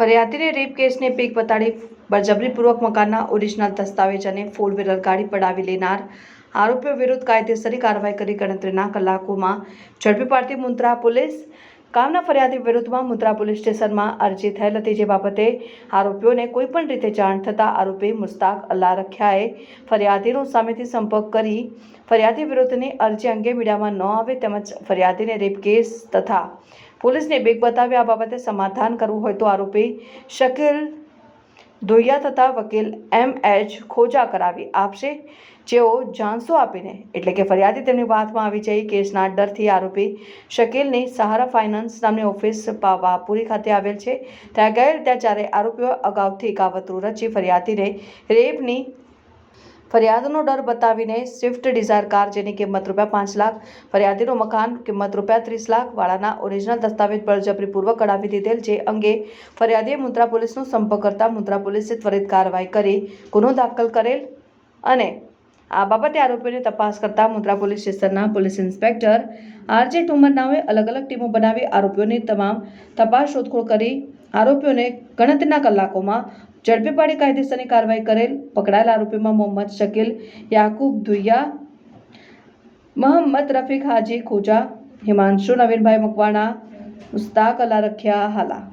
ફરિયાદીને rape કેસને peak બતાડી બળજબરીપૂર્વક મકાનના original દસ્તાવેજ અને ફોર વ્હીલર ગાડી પડાવી લેનાર. આરોપીઓ વિરુદ્ધ કાયદેસરી કાર્યવાહી કરી ગણતરીના કલાકોમાં ઝડપી પાડતી મુન્દ્રા પોલીસ કામના ફરિયાદી વિરુદ્ધમાં મુદ્રા પોલીસ સ્ટેશનમાં અરજી થયેલ હતી જે બાબતે આરોપીઓને કોઈપણ રીતે જાણ થતાં આરોપી મુસ્તાક અલ્લા રખ્યાએ ફરિયાદીનો સામેથી સંપર્ક કરી ફરિયાદી વિરુદ્ધની અરજી અંગે મીડિયામાં ન આવે તેમજ ફરિયાદીને રેપ કેસ તથા પોલીસને બેગ બતાવી આ બાબતે સમાધાન કરવું હોય તો આરોપી શકીલ ધોઈયા થતા વકીલ એમ એચ ખોજા કરાવી આપશે. જેઓ જાણસો આપીને, એટલે કે ફરિયાદી તેમની વાતમાં આવી જઈ કેસના ડરથી આરોપી શકીલની સહારા ફાઇનાન્સ નામની ઓફિસ પાવાપુરી ખાતે આવેલ છે. ત્યાં ગયેલ ત્યાં જ્યારે આરોપીઓ અગાઉથી કાવતરું રચી ફરિયાદીને રેપની ફરિયાદનો ડર બતાવીને સ્વિફ્ટ ડિઝાયર કાર જેની કિંમત રૂપિયા પાંચ લાખ, ફરિયાદીનું મકાન કિંમત રૂપિયા ત્રીસ લાખ, વાળાના ઓરિજિનલ દસ્તાવેજ બળજબરીપૂર્વક કઢાવી દીધેલ, જે અંગે ફરિયાદીએ મુન્દ્રા પોલીસનો સંપર્ક કરતા મુન્દ્રા પોલીસે ત્વરિત કાર્યવાહી કરી, ગુનો દાખલ કરેલ અને આ બાબતે આરોપીની તપાસ કરતા મુન્દ્રા પોલીસ સ્ટેશનના પોલીસ ઇન્સ્પેક્ટર આરજે ટુમર નામે અલગ અલગ ટીમો બનાવી આરોપીઓની તમામ તપાસ શોધખોળ કરી, આરોપીઓને ગણતરીના કલાકોમાં ઝડપી પાડી કાયદેસરની કાર્યવાહી કરેલ પકડાયેલ આરોપીમાં મોહમ્મદ શકીલ યાકુબ ધુઈયા મોહમ્મદ રફીક હાજી ખોજા હિમાંશુ નવીનભાઈ મકવાણા મુસ્તાક અલા રખિયા હાલા